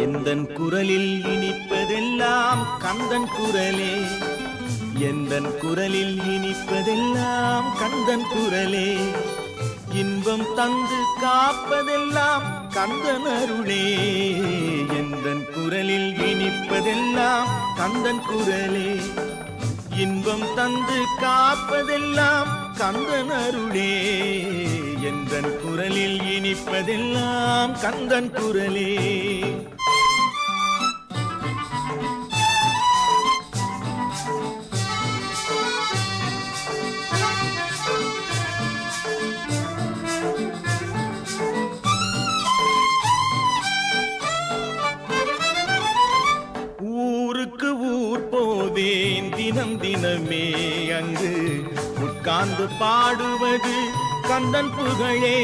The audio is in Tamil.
எந்தன் குரலில் இனிப்பதெல்லாம் கந்தன் குரலே. எந்தன் குரலில் இனிப்பதெல்லாம் கந்தன் குரலே. இன்பம் தந்து காப்பதெல்லாம் கந்தன் அருளே. எந்தன் குரலில் இனிப்பதெல்லாம் கந்தன் குரலே. இன்பம் தந்து காப்பதெல்லாம் கந்தன் அருளே. எந்தன் குரலில் இனிப்பதெல்லாம் கந்தன் குரலே. ஊருக்கு ஊர் போவேன் தினம் தினமே அங்கு உட்கார்ந்து பாடுவது கந்தன் புகழே.